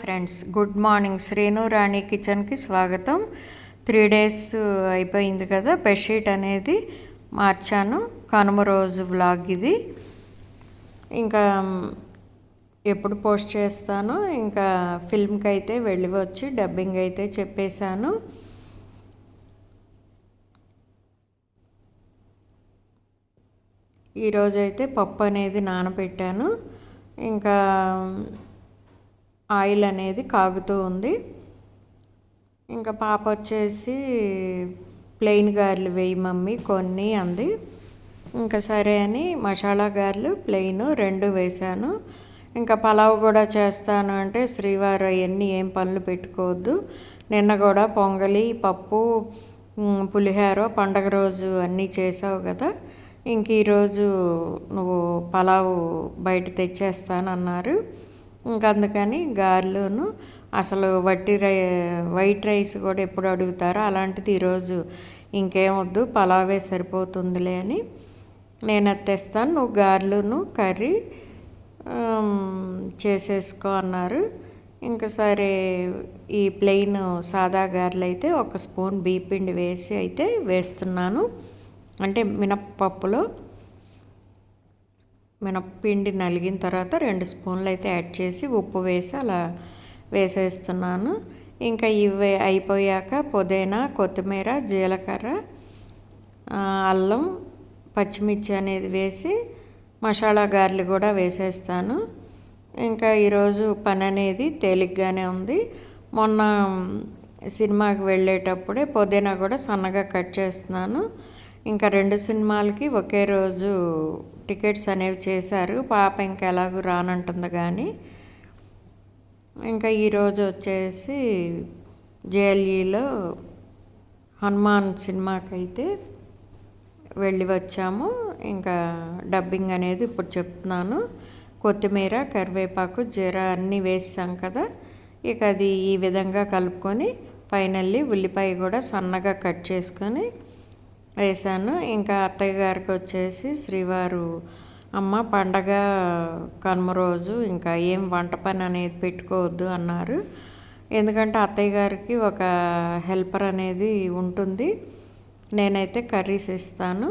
Friends. Good morning. Sreenu Rani కిచెన్కి స్వాగతం. Three days అయిపోయింది కదా బెడ్షీట్ అనేది మార్చాను. కనుమ రోజు వ్లాగ్ ఇది. ఇంకా ఎప్పుడు పోస్ట్ చేస్తాను ఇంకా ఫిల్మ్కి అయితే వెళ్ళి వచ్చి డబ్బింగ్ అయితే చెప్పేశాను. ఈరోజైతే పప్పు అనేది నానబెట్టాను. ఇంకా ఆయిల్ అనేది కాగుతూ ఉంది. ఇంకా పాప వచ్చేసి ప్లెయిన్ గారెలు వేయి మమ్మీ కొన్ని అంది. ఇంకా సరే అని మసాలా గారెలు ప్లెయిన్ రెండు వేశాను. ఇంకా పలావ్ కూడా చేస్తాను అంటే శ్రీవారు అవన్నీ ఏం పనులు పెట్టుకోవద్దు. నిన్న కూడా పొంగలి పప్పు పులిహోర పండగ రోజు అన్నీ చేసావు కదా. ఇంక ఈరోజు నువ్వు పలావు బయట తెచ్చేస్తానన్నారు. ఇంకా అందుకని గారెలును అసలు వట్టి రై వైట్ రైస్ కూడా ఎప్పుడు అడుగుతారో అలాంటిది ఈరోజు ఇంకేం వద్దు పలావే సరిపోతుందిలే అని నేను అది తెస్తాను. నువ్వు గారెలును కర్రీ చేసేసుకో అన్నారు. ఇంకా సరే ఈ ప్లెయిన్ సాదా గారెలు అయితే ఒక స్పూన్ బీపిండి వేసి అయితే వేస్తున్నాను. అంటే మినప్పప్పులో మినప్పిండి నలిగిన తర్వాత రెండు స్పూన్లు అయితే యాడ్ చేసి ఉప్పు వేసి అలా వేసేస్తున్నాను. ఇంకా ఇవి అయిపోయాక పుదీనా కొత్తిమీర జీలకర్ర అల్లం పచ్చిమిర్చి అనేది వేసి మసాలా గారెలు కూడా వేసేస్తాను. ఇంకా ఈరోజు పని అనేది తేలిగ్గానే ఉంది. మొన్న సినిమాకి వెళ్ళేటప్పుడే పుదీనా కూడా సన్నగా కట్ చేస్తున్నాను. ఇంకా రెండు సినిమాలకి ఒకే రోజు టికెట్స్ అనేవి చేశారు. పాప ఇంకా ఎలాగూ రానంటుంది కానీ ఇంకా ఈరోజు వచ్చేసి జేఎల్ఈలో హనుమాన్ సినిమాకి అయితే వెళ్ళి వచ్చాము. ఇంకా డబ్బింగ్ అనేది ఇప్పుడు చెప్తున్నాను. కొత్తిమీర కరివేపాకు జీర అన్నీ వేసాం కదా. ఇక అది ఈ విధంగా కలుపుకొని ఫైనల్లీ ఉల్లిపాయ కూడా సన్నగా కట్ చేసుకొని వేసాను ఇంకా అత్తయ్య గారికి వచ్చేసి శ్రీవారు అమ్మ పండగ కనుమ రోజు ఇంకా ఏం వంట పని అనేది పెట్టుకోవద్దు అన్నారు. ఎందుకంటే అత్తయ్య గారికి ఒక హెల్పర్ అనేది ఉంటుంది. నేనైతే కర్రీస్ ఇస్తాను.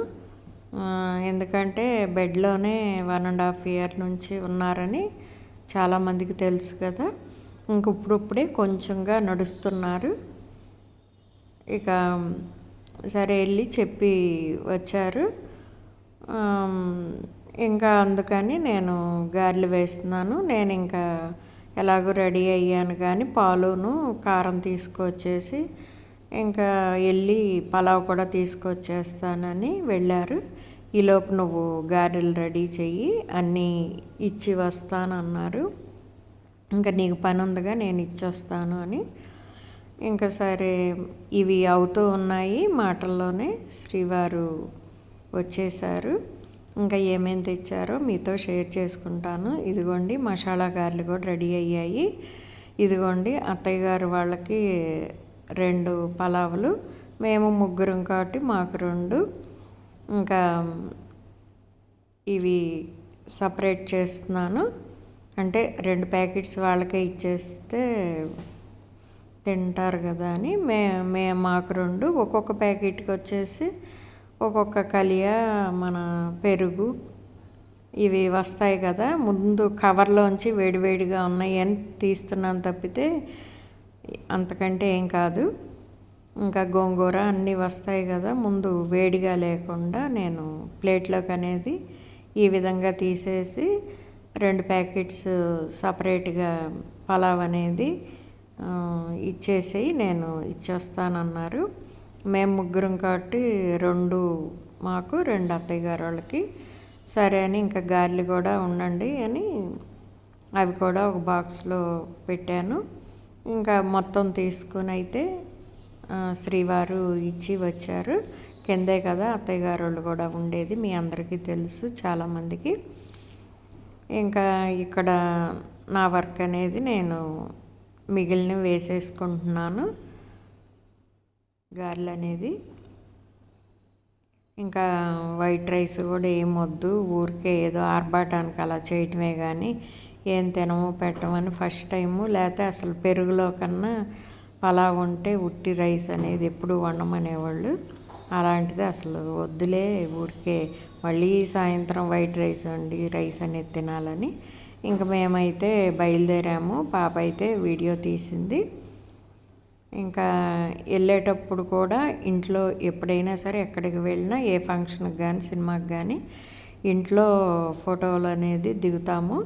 ఎందుకంటే బెడ్లోనే వన్ అండ్ హాఫ్ ఇయర్ నుంచి ఉన్నారని చాలామందికి తెలుసు కదా. ఇంక ఇప్పుడిప్పుడే కొంచెంగా నడుస్తున్నారు. ఇక సరే వెళ్ళి చెప్పి వచ్చారు. ఇంకా అందుకని నేను గారెలు వేస్తున్నాను. నేను ఇంకా ఎలాగో రెడీ అయ్యాను కానీ పాలును కారం తీసుకొచ్చేసి ఇంకా వెళ్ళి పలావ్ కూడా తీసుకొచ్చేస్తానని వెళ్ళారు. ఈలోపు నువ్వు గారెలు రెడీ చెయ్యి అన్నీ ఇచ్చి వస్తానన్నారు. ఇంకా నీకు పని ఉందిగా నేను ఇచ్చొస్తాను అని ఇంకా సరే ఇవి అవుతూ ఉన్నాయి మాటల్లోనే. శ్రీవారు వచ్చేసారు ఇంకా ఏమేమి తెచ్చారో మీతో షేర్ చేసుకుంటాను. ఇదిగోండి మసాలా గారెలు కూడా రెడీ అయ్యాయి. ఇదిగోండి అత్తయ్య గారు వాళ్ళకి రెండు పలావులు. మేము ముగ్గురం కాబట్టి మాకు రెండు. ఇంకా ఇవి సపరేట్ చేస్తున్నాను. అంటే రెండు ప్యాకెట్స్ వాళ్ళకే ఇచ్చేస్తే తింటారు కదా అని మే మే మాకు రెండు. ఒక్కొక్క ప్యాకెట్కి వచ్చేసి ఒక్కొక్క కలియా మన పెరుగు. ఇవి వస్తాయి కదా. ముందు కవర్లోంచి వేడివేడిగా ఉన్నాయి అని తీస్తున్నాను తప్పితే అంతకంటే ఏం కాదు. ఇంకా గోంగూర అన్నీ వస్తాయి కదా. ముందు వేడిగా లేకుండా నేను ప్లేట్లోకి అనేది ఈ విధంగా తీసేసి రెండు ప్యాకెట్స్ సపరేట్గా పలావ్ అనేది ఇచ్చేసి నేను ఇచ్చేస్తానన్నారు. మేము ముగ్గురం కాబట్టి రెండు మాకు రెండు అత్తయ్య గారు వాళ్ళకి. సరే అని ఇంకా గారెలు కూడా ఉండండి అని అవి కూడా ఒక బాక్స్లో పెట్టాను. ఇంకా మొత్తం తీసుకుని అయితే శ్రీవారు ఇచ్చి వచ్చారు. కిందే కదా అత్తయ్య గారు వాళ్ళు కూడా ఉండేది మీ అందరికీ తెలుసు చాలామందికి ఇంకా ఇక్కడ నా వర్క్ అనేది నేను మిగిలిన వేసేసుకుంటున్నాను. గారెలు అనేది ఇంకా వైట్ రైస్ కూడా ఏమొద్దు ఊరికే ఏదో ఆర్భాటానికి అలా చేయటమే కానీ ఏం తినము పెట్టమని ఫస్ట్ టైము లేకపోతే అసలు పెరుగులో కన్నా అలా ఉంటే ఉట్టి రైస్ అనేది ఎప్పుడు వండమనేవాళ్ళు. అలాంటిది అసలు వద్దులే ఊరికే మళ్ళీ సాయంత్రం వైట్ రైస్ వండి రైస్ అనేది తినాలని. ఇంకా మేమైతే బయలుదేరాము. పాప అయితే వీడియో తీసింది. ఇంకా వెళ్ళేటప్పుడు కూడా ఇంట్లో ఎప్పుడైనా సరే ఎక్కడికి వెళ్ళినా ఏ ఫంక్షన్కి కానీ సినిమాకి కానీ ఇంట్లో ఫోటోలు అనేది దిగుతాము.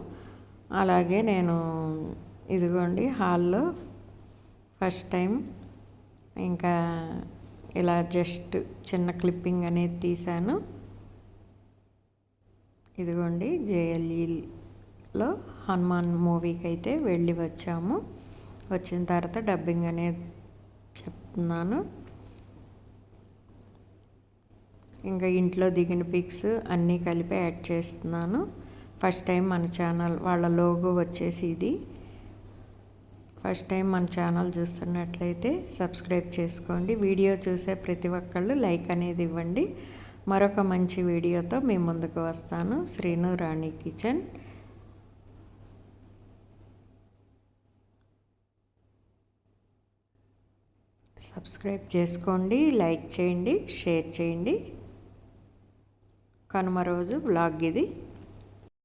అలాగే నేను ఇదిగోండి హాల్లో ఫస్ట్ టైం ఇంకా ఇలా జస్ట్ చిన్న క్లిప్పింగ్ అనేది తీశాను. ఇదిగోండి లో హనుమాన్ మూవీకి అయితే వెళ్ళి వచ్చాము. వచ్చిన తర్వాత డబ్బింగ్ అనేది చెప్తున్నాను. ఇంకా ఇంట్లో దిగిన పిక్స్ అన్నీ కలిపి యాడ్ చేస్తున్నాను. ఫస్ట్ టైం మన ఛానల్ వాళ్ళ లోగో వచ్చేసి ఇది. ఫస్ట్ టైం మన ఛానల్ చూస్తున్నట్లయితే సబ్స్క్రైబ్ చేసుకోండి. వీడియో చూసే ప్రతి ఒక్కళ్ళు లైక్ అనేది ఇవ్వండి. మరొక మంచి వీడియోతో మీ ముందుకు వస్తాను. శ్రీను రాణి కిచెన్. సబ్స్క్రైబ్ చేసుకోండి లైక్ చేయండి షేర్ చేయండి. కనుమ రోజు బ్లాగ్ ఇది.